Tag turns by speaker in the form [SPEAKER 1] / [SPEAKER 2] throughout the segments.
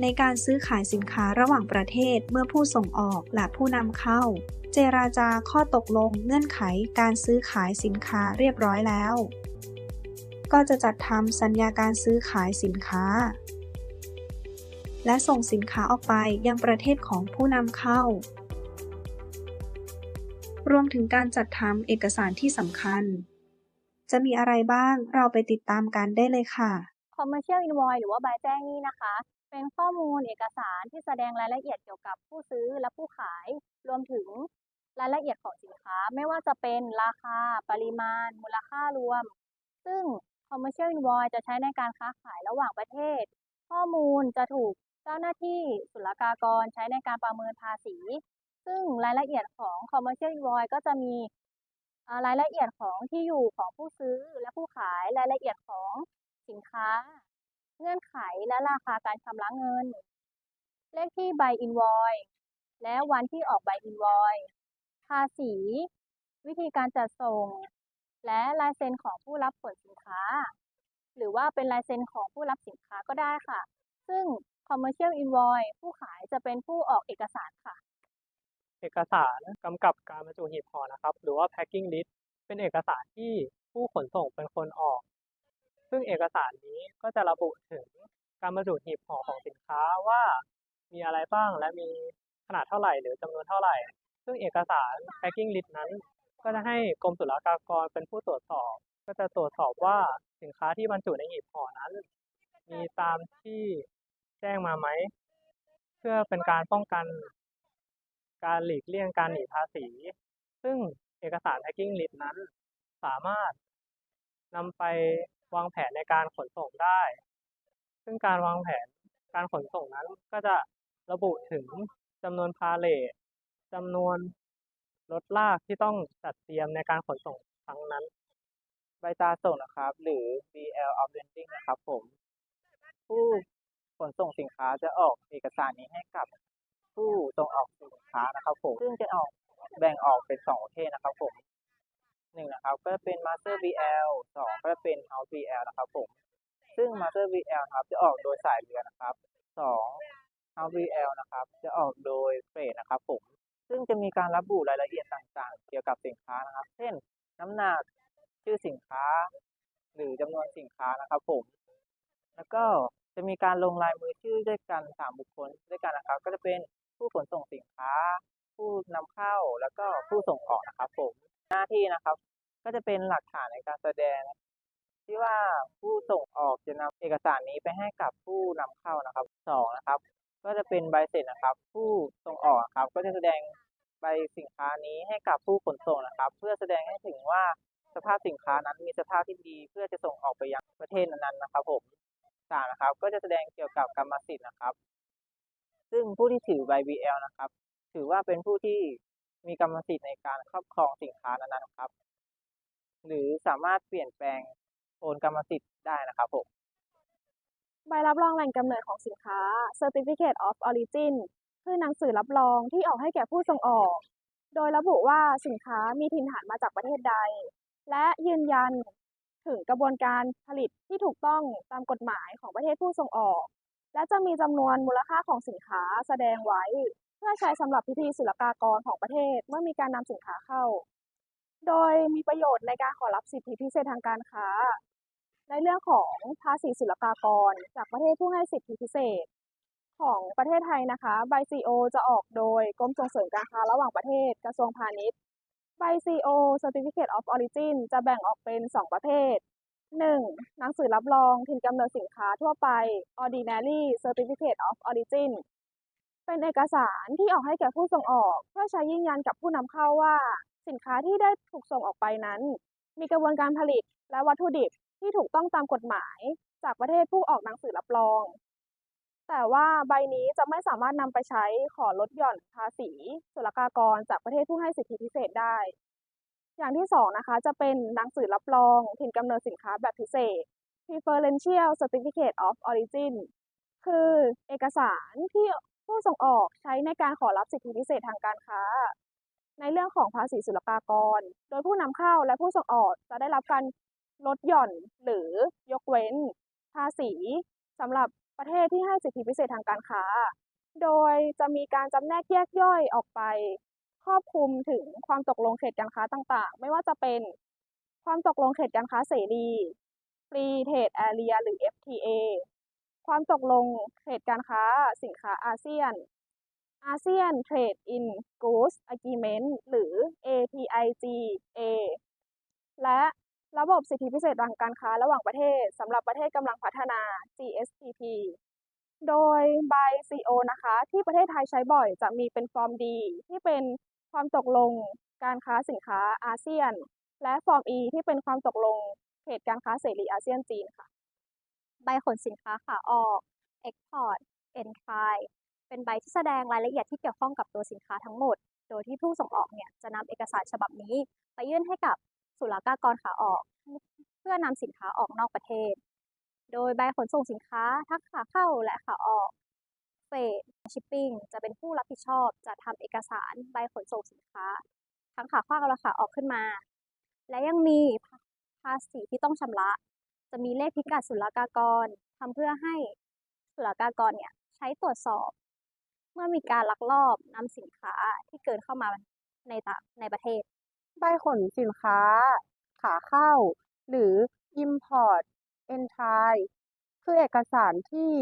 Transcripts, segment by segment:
[SPEAKER 1] ในการซื้อขายสินค้าระหว่างประเทศเมื่อผู้ส่งออกและผู้นำเข้า เจราจาข้อตกลงเงื่อนไขการซื้อขายสินค้าเรียบร้อยแล้ว ก็จะจัดทำสัญญาการซื้อขายสินค้า และส่งสินค้าออกไปยังประเทศของผู้นำเข้า รวมถึงการจัดทำเอกสารที่สำคัญ จะมีอะไรบ้างเราไปติดตามกันได้เลยค่ะ
[SPEAKER 2] Commercial Invoice หรือว่าใบแจ้งหนี้นะคะ เป็นข้อมูลเอกสารที่แสดงรายละเอียดเกี่ยวกับผู้ซื้อและผู้ขาย รวมถึงรายละเอียดของสินค้า ไม่ว่าจะเป็นราคา ปริมาณ มูลค่ารวม ซึ่ง Commercial Invoice จะใช้ในการค้าขายระหว่างประเทศ ข้อมูลจะถูกเจ้าหน้าที่ศุลกากรใช้ในการประเมินภาษี ซึ่งรายละเอียดของ Commercial Invoice ก็จะมีรายละเอียดของที่อยู่ของผู้ซื้อและผู้ขายรายละเอียดของ สินค้า เงื่อนไขและราคาการชำระเงิน เลขที่ใบ Invoice และวันที่ออกใบ Invoice ภาษี วิธีการจัดส่ง และลายเซ็นของผู้รับผลสินค้า หรือว่าเป็นลายเซ็นของผู้รับสินค้าก็ได้ค่ะ ซึ่ง Commercial Invoice ผู้ขายจะเป็นผู้ออกเอกสารค่ะ
[SPEAKER 3] เอกสารกำกับการบรรจุหีบห่อนะครับ หรือว่า packing list เป็นเอกสารที่ผู้ขนส่งเป็นคนออก ซึ่งเอกสารนี้ก็จะระบุถึงการบรรจุหีบห่อของสินค้าว่ามีอะไรบ้างและมีขนาดเท่าไหร่หรือจำนวนเท่าไหร่ ซึ่งเอกสาร packing list นั้น ก็จะให้กรมศุลกากรเป็นผู้ตรวจสอบ ก็จะตรวจสอบว่าสินค้าที่บรรจุในหีบห่อนั้น มีตามที่แจ้งมาไหม เพื่อเป็นการป้องกัน การหลีกเลี่ยงการหนีภาษี ซึ่งเอกสาร packing list นั้น สามารถนำไป วางแผนในการขนส่งได้ ซึ่งการวางแผนการขนส่งนั้นก็จะระบุถึงจำนวนพาเลทจำนวนรถลากที่ต้องจัดเตรียมในการขนส่งครั้งนั้น
[SPEAKER 4] ใบตราส่งนะครับ หรือ BL of Landing นะครับผม ผู้ขนส่งสินค้าจะออกเอกสารนี้ให้กับผู้ส่งออกสินค้านะครับผม ซึ่งจะออกแบ่งออกเป็นสองประเภทนะครับผม หนึ่งนะครับ ก็จะเป็น Master BL สองก็จะเป็น House BL นะครับผม ซึ่ง Master BL ครับจะออกโดยสายเรือนะครับสอง House BL นะครับ จะออกโดยเฟรดนะครับผม ซึ่งจะมีการระบุรายละเอียดต่างๆ เกี่ยวกับสินค้านะครับ เช่น น้ำหนัก ชื่อสินค้า หรือจำนวนสินค้านะครับผม แล้วก็จะมีการลงลายมือชื่อด้วยกันสามบุคคลด้วยกันนะครับ ก็จะเป็นผู้ขนส่งสินค้า ผู้นำเข้า แล้วก็ผู้ส่งออกนะครับผม หน้าที่นะครับ ก็จะเป็นหลักฐานในการแสดง ที่ว่าผู้ส่งออกจะนำเอกสารนี้ไปให้กับผู้นำเข้านะครับสองนะครับ ก็จะเป็นใบเสร็จนะครับ ผู้ส่งออกครับ ก็จะแสดงใบสินค้านี้ให้กับผู้ขนส่งนะครับ เพื่อแสดงให้ถึงว่าสภาพสินค้านั้นมีสภาพที่ดี เพื่อจะส่งออกไปยังประเทศนั้นๆนะครับผมสามนะครับ ก็จะแสดงเกี่ยวกับกรรมสิทธิ์นะครับ ซึ่งผู้ที่ถือใบ BL นะครับ ถือว่าเป็นผู้ที่ มีกรรมสิทธิ์ในการครอบครองสินค้านั้นๆครับ หรือสามารถเปลี่ยนแปลงโอนกรรมสิทธิ์ได้นะครับผม
[SPEAKER 5] ใบรับรองแหล่งกำเนิดของสินค้า Certificate of Origin คือหนังสือรับรองที่ออกให้แก่ผู้ส่งออก โดยระบุว่าสินค้ามีถิ่นฐานมาจากประเทศใด และยืนยันถึงกระบวนการผลิตที่ถูกต้องตามกฎหมายของประเทศผู้ส่งออก และจะมีจำนวนมูลค่าของสินค้าแสดงไว้ พื่อใช้สำหรับพิธีศุลกากรของประเทศเมื่อมีการนำสินค้าเข้า โดยมีประโยชน์ในการขอรับสิทธิพิเศษทางการค้า ในเรื่องของภาษีศุลกากร จากประเทศผู้ให้สิทธิพิเศษ ของประเทศไทยนะคะใบ CO จะออกโดยกรมส่งเสริมการค้าระหว่างประเทศกระทรวงพาณิชย์ใบ CO Certificate of Origin จะแบ่งออกเป็น 2 ประเภท 1. หนังสือรับรองถิ่นกำเนิดสินค้าทั่วไป Ordinary Certificate of Origin เป็นเอกสารที่ออกให้แก่ผู้ส่งออก เพื่อใช้ยืนยันกับผู้นำเข้าว่า สินค้าที่ได้ถูกส่งออกไปนั้น มีกระบวนการผลิตและวัตถุดิบที่ถูกต้องตามกฎหมาย จากประเทศผู้ออกหนังสือรับรอง แต่ว่าใบนี้จะไม่สามารถนำไปใช้ขอลดหย่อนภาษีศุลกากรจากประเทศผู้ให้สิทธิพิเศษได้ อย่างที่สองนะคะจะเป็นหนังสือรับรองถิ่นกำเนิดสินค้าแบบพิเศษ Preferential Certificate of Origin คือเอกสารที่ ผู้ส่งออกใช้ในการขอรับสิทธิพิเศษทางการค้า ในเรื่องของภาษีศุลกากร โดยผู้นำเข้าและผู้ส่งออกจะได้รับการลดหย่อนหรือยกเว้น ภาษีสำหรับประเทศที่ให้สิทธิพิเศษทางการค้า โดยจะมีการจำแนกแยกย่อยออกไป ครอบคลุมถึงความตกลงเขตการค้าต่างๆ ไม่ว่าจะเป็น ความตกลงเขตการค้าเสรี Free Trade Area หรือ FTA ความตกลงเขตการค้าสินค้าอาเซียน ASEAN Trade in Goods Agreement หรือ ATIGA และระบบสิทธิพิเศษทางการค้าระหว่างประเทศสำหรับประเทศกำลังพัฒนา GSPP โดยใบ CO นะคะ ที่ประเทศไทยใช้บ่อยจะมีเป็นฟอร์ม D ที่เป็นความตกลงการค้าสินค้าอาเซียน และฟอร์ม E ที่เป็นความตกลงเขตการค้าเสรีอาเซียนจีนค่ะ
[SPEAKER 2] ใบขนสินค้าขาออก Export Entry เป็นใบที่แสดงรายละเอียดที่เกี่ยวข้องกับตัวสินค้าทั้งหมด โดยที่ผู้ส่งออกเนี่ยจะนำเอกสารฉบับนี้ ไปยื่นให้กับศุลกากรขาออก เพื่อนำสินค้าออกนอกประเทศ โดยใบขนส่งสินค้าทั้งขาเข้าและขาออกเฟดชิปปิ้งจะเป็นผู้รับผิดชอบจะทำเอกสารใบขนส่งสินค้า ทั้งขาเข้าและขาออกขึ้นมา และยังมีภาษีที่ต้องชำระ จะมีเลขพิกัดศุลกากรทำเพื่อให้ศุลกากรเนี่ยใช้ตรวจสอบ เมื่อมีการลักลอบนำสินค้าที่เกินเข้ามาในต่างในประเทศ
[SPEAKER 6] ใบขนสินค้า ขาเข้า หรือ Import Entry คือเอกสารที่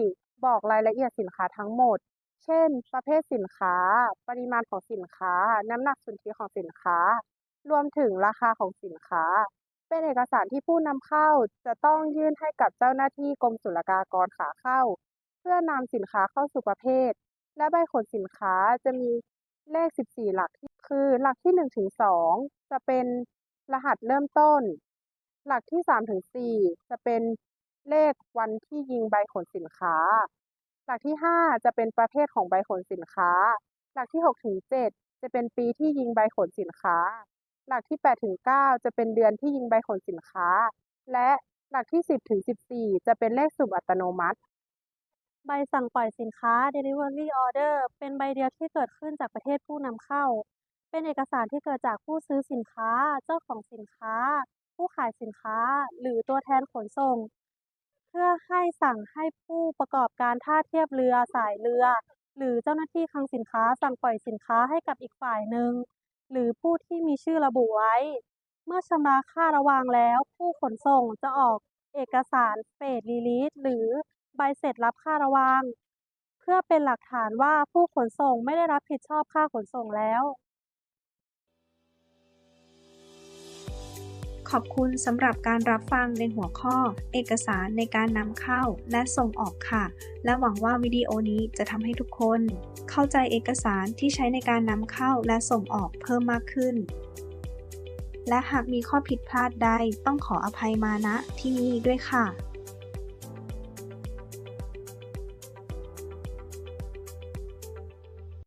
[SPEAKER 6] บอกรายละเอียดสินค้าทั้งหมด เช่น ประเภทสินค้า ปริมาณของสินค้า น้ำหนักสุทธิของสินค้า รวมถึงราคาของสินค้า เป็นเอกสารที่ผู้นำเข้าจะต้องยื่นให้กับเจ้าหน้าที่กรมศุลกากรขาเข้า เพื่อนำสินค้าเข้าสู่ประเภท และใบขนสินค้าจะมีเลข 14 หลักที่คือหลักที่ 1 ถึง 2 จะเป็นรหัสเริ่มต้น หลักที่ 3 ถึง 4 จะเป็นเลขวันที่ยิงใบขนสินค้า หลักที่ 5 จะเป็นประเภทของใบขนสินค้า หลักที่ 6 ถึง 7 จะเป็นปีที่ยิงใบขนสินค้า หลักที่8ถึง9จะเป็นเดือนที่ยิงใบขนสินค้า และหลักที่ 10ถึง14 จะเป็นเลขสุ่มอัตโนมัติ
[SPEAKER 7] ใบสั่งปล่อยสินค้า Delivery Order เป็นใบเดียวที่เกิดขึ้นจากประเทศผู้นำเข้า เป็นเอกสารที่เกิดจากผู้ซื้อสินค้า เจ้าของสินค้า ผู้ขายสินค้า หรือตัวแทนขนส่ง เพื่อให้สั่งให้ผู้ประกอบการท่าเทียบเรือสายเรือ หรือเจ้าหน้าที่คลังสินค้าสั่งปล่อยสินค้าให้กับอีกฝ่ายหนึ่ง หรือผู้ที่มีชื่อระบุไว้ เมื่อชำระค่าระวางแล้ว ผู้ขนส่งจะออกเอกสารเฟดรีลีสหรือใบเสร็จรับค่าระวาง เพื่อเป็นหลักฐานว่าผู้ขนส่งไม่ได้รับผิดชอบค่าขนส่งแล้ว
[SPEAKER 1] ขอบคุณสำหรับการรับฟังในหัวข้อ เอกสารในการนำเข้าและส่งออกค่ะ และหวังว่าวิดีโอนี้จะทำให้ทุกคน เข้าใจเอกสารที่ใช้ในการนำเข้าและส่งออกเพิ่มมากขึ้น และหากมีข้อผิดพลาดใดต้องขออภัยมาณที่นี้ด้วยค่ะ